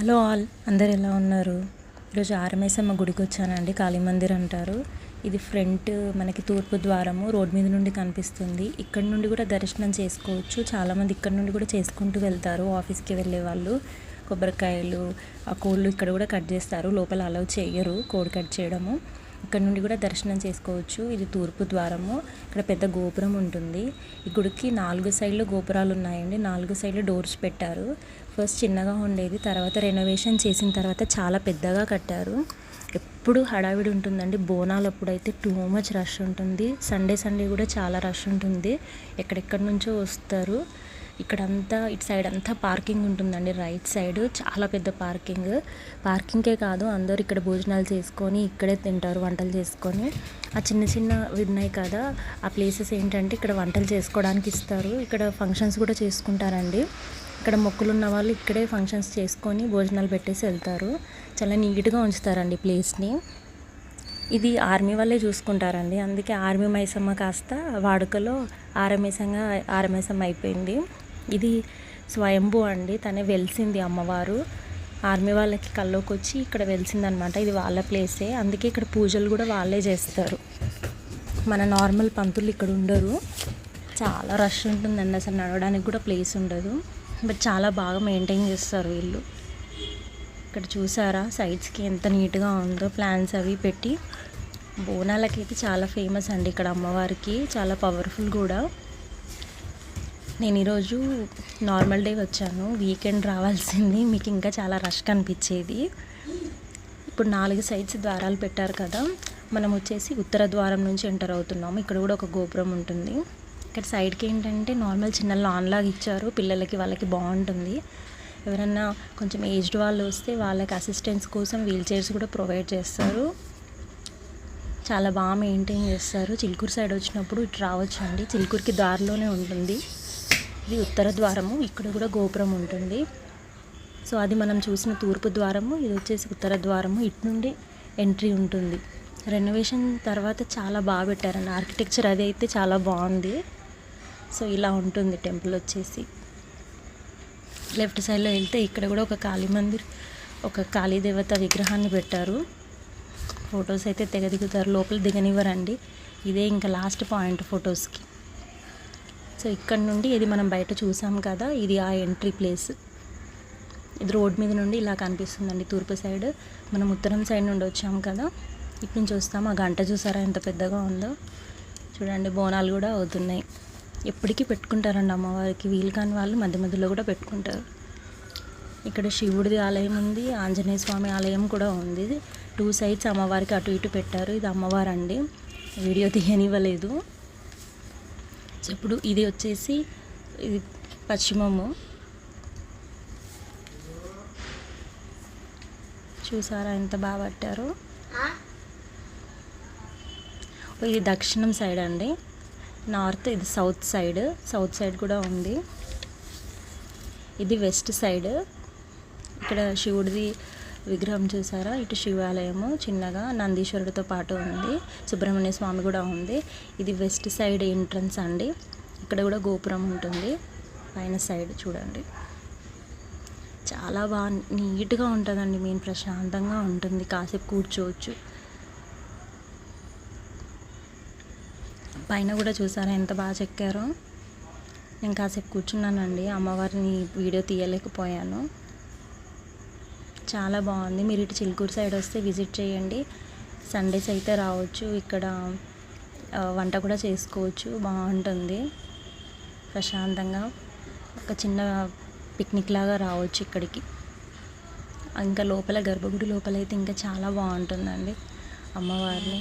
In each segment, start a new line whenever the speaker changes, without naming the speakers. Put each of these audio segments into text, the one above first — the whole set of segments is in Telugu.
హలో ఆల్ అందరు ఎలా ఉన్నారు? ఈరోజు ఆరమేసమ్మ గుడికి వచ్చానండి కాళీ మందిర్ అంటారు. ఇది ఫ్రంట్ మనకి తూర్పు ద్వారము రోడ్ మీద నుండి కనిపిస్తుంది. ఇక్కడ నుండి కూడా దర్శనం చేసుకోవచ్చు. చాలామంది ఇక్కడ నుండి కూడా చేసుకుంటూ వెళ్తారు ఆఫీస్కి వెళ్ళే వాళ్ళు. కొబ్బరికాయలు ఆ కోళ్ళు ఇక్కడ కూడా కట్ చేస్తారు లోపల అలౌ చేయరు కోడి కట్ చేయడము. ఇక్కడ నుండి కూడా దర్శనం చేసుకోవచ్చు. ఇది తూర్పు ద్వారము ఇక్కడ పెద్ద గోపురం ఉంటుంది. ఈ గుడికి నాలుగు సైడ్లు గోపురాలు ఉన్నాయండి నాలుగు సైడ్లు డోర్స్ పెట్టారు. ఫస్ట్ చిన్నగా ఉండేది. తర్వాత రెనోవేషన్ చేసిన తర్వాత చాలా పెద్దగా కట్టారు. ఎప్పుడు హడావిడి ఉంటుందండి. బోనాలు అప్పుడైతే టూ మచ్ రష్ ఉంటుంది. సండే సండే కూడా చాలా రష్ ఉంటుంది. ఎక్కడెక్కడి నుంచో వస్తారు. ఇక్కడంతా ఇటు సైడ్ అంతా పార్కింగ్ ఉంటుందండి. రైట్ సైడ్ చాలా పెద్ద పార్కింగ్ పార్కింగే కాదు అందరూ ఇక్కడ భోజనాలు చేసుకొని ఇక్కడే తింటారు వంటలు చేసుకొని. ఆ చిన్న చిన్న ఉన్నాయి కదా ఆ ప్లేసెస్ ఏంటంటే ఇక్కడ వంటలు చేసుకోవడానికి ఇస్తారు. ఇక్కడ ఫంక్షన్స్ కూడా చేసుకుంటారండి. ఇక్కడ మొక్కులు ఉన్న వాళ్ళు ఇక్కడే ఫంక్షన్స్ చేసుకొని భోజనాలు పెట్టేసి వెళ్తారు. చాలా నీట్గా ఉంచుతారండి ప్లేస్ని. ఇది ఆర్మీ వాళ్ళే చూసుకుంటారండి. అందుకే ఆర్మీ మైసమ్మ కాస్త వాడుకలో ఆరమేసంగా ఆరమేసం అయిపోయింది. ఇది స్వయంభూ అండి. తనే వెలిసింది అమ్మవారు. ఆర్మీ వాళ్ళకి కల్లోకి వచ్చి ఇక్కడ వెలిసిందనమాట. ఇది వాళ్ళ ప్లేసే అందుకే ఇక్కడ పూజలు కూడా వాళ్ళే చేస్తారు. మన నార్మల్ పంతులు ఇక్కడ ఉండరు. చాలా రష్ ఉంటుందండి అసలు నడవడానికి కూడా ప్లేస్ ఉండదు. బట్ చాలా బాగా మెయింటైన్ చేస్తారు వీళ్ళు. ఇక్కడ చూసారా? సైడ్స్కి ఎంత నీట్గా ఉందో ప్లాన్స్ అవి పెట్టి. బోనాలకైతే చాలా ఫేమస్ అండి ఇక్కడ అమ్మవారికి. చాలా పవర్ఫుల్ కూడా. నేను ఈరోజు నార్మల్ డే వచ్చాను. వీకెండ్ రావాల్సింది. మీకు ఇంకా చాలా రష్ కనిపించేది. ఇప్పుడు నాలుగు సైడ్స్ ద్వారాలు పెట్టారు కదా. మనం వచ్చేసి ఉత్తర ద్వారం నుంచి ఎంటర్ అవుతున్నాము. ఇక్కడ కూడా ఒక గోపురం ఉంటుంది. ఇక్కడ సైడ్కి ఏంటంటే నార్మల్ చిన్న లాన్ లాగా ఇచ్చారు. పిల్లలకి వాళ్ళకి బాగుంటుంది. ఎవరన్నా కొంచెం ఏజ్డ్ వాళ్ళు వస్తే వాళ్ళకి అసిస్టెన్స్ కోసం వీల్ చైర్స్ కూడా ప్రొవైడ్ చేస్తారు. చాలా బాగా మెయింటైన్ చేస్తారు. చిలుకూరు సైడ్ వచ్చినప్పుడు ఇటు రావచ్చు అండి చిలుకూరుకి దారిలోనే ఉంటుంది. ఇది ఉత్తర ద్వారము. ఇక్కడ కూడా గోపురం ఉంటుంది. సో అది మనం చూసిన తూర్పు ద్వారము. ఇది వచ్చేసి ఉత్తర ద్వారము. ఇటు నుండి ఎంట్రీ ఉంటుంది. రెనోవేషన్ తర్వాత చాలా బాగా పెట్టారండి. ఆర్కిటెక్చర్ అది అయితే చాలా బాగుంది. సో ఇలా ఉంటుంది టెంపుల్ వచ్చేసి. లెఫ్ట్ సైడ్లో వెళ్తే ఇక్కడ కూడా ఒక కాళీ మందిర్ ఒక కాళీ దేవత విగ్రహాన్ని పెట్టారు. ఫొటోస్ అయితే తెగ దిగుతారు. లోపల దిగనివ్వరండి. ఇదే ఇంకా లాస్ట్ పాయింట్ ఫొటోస్కి. సో ఇక్కడ నుండి ఇది మనం బయట చూసాం కదా ఇది ఆ ఎంట్రీ ప్లేస్. ఇది రోడ్ మీద నుండి ఇలా కనిపిస్తుందండి తూర్పు సైడ్. మనం ఉత్తరం సైడ్ నుండి వచ్చాం కదా ఇటు నుంచి వస్తాం. ఆ గంట చూసారా ఎంత పెద్దగా ఉందో? చూడండి బోనాలు కూడా అవుతున్నాయి. ఎప్పటికీ పెట్టుకుంటారండి అమ్మవారికి. వీలు కాని వాళ్ళు మధ్య మధ్యలో కూడా పెట్టుకుంటారు. ఇక్కడ శివుడిది ఆలయం ఉంది ఆంజనేయ స్వామి ఆలయం కూడా ఉంది. టూ సైడ్స్ అమ్మవారికి అటు ఇటు పెట్టారు. ఇది అమ్మవారు అండి వీడియో తీయనివ్వలేదు. ఇప్పుడు ఇది వచ్చేసి ఇది పశ్చిమము. చూసారా ఎంత బాగా పట్టారు? ఇది దక్షిణం సైడ్ అండి. నార్త్ ఇది సౌత్ సైడ్. సౌత్ సైడ్ కూడా ఉంది. ఇది వెస్ట్ సైడ్. ఇక్కడ శివుడిది విగ్రహం చూసారా? ఇటు శివాలయము చిన్నగా నందీశ్వరుడితో పాటు ఉంది. సుబ్రహ్మణ్య స్వామి కూడా ఉంది. ఇది వెస్ట్ సైడ్ ఎంట్రన్స్ అండి. ఇక్కడ కూడా గోపురం ఉంటుంది. పైన సైడ్ చూడండి. చాలా బాగా నీట్గా ఉంటుందండి. మెయిన్ ప్రశాంతంగా ఉంటుంది. కాసేపు కూర్చోవచ్చు. పైన కూడా చూసారా? ఎంత బాగా చెక్కారో. నేను కాసేపు కూర్చున్నానండి. అమ్మవారిని వీడియో తీయలేకపోయాను. చాలా బాగుంది. మీరు ఇటు చిలుకూరు సైడ్ వస్తే విజిట్ చేయండి. సండేస్ అయితే రావచ్చు. ఇక్కడ వంట కూడా చేసుకోవచ్చు. బాగుంటుంది. ప్రశాంతంగా ఒక చిన్న పిక్నిక్ లాగా రావచ్చు ఇక్కడికి. ఇంకా లోపల గర్భగుడి లోపల అయితే ఇంకా చాలా బాగుంటుందండి అమ్మవారిని.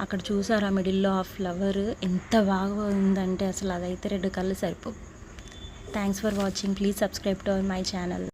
అక్కడ చూసారా మిడిల్లో ఆ ఫ్లవర్? ఎంత బాగా ఉందంటే అసలు అదైతే రెడ్ కలర్ సరిపో thanks for watching please subscribe to our my channel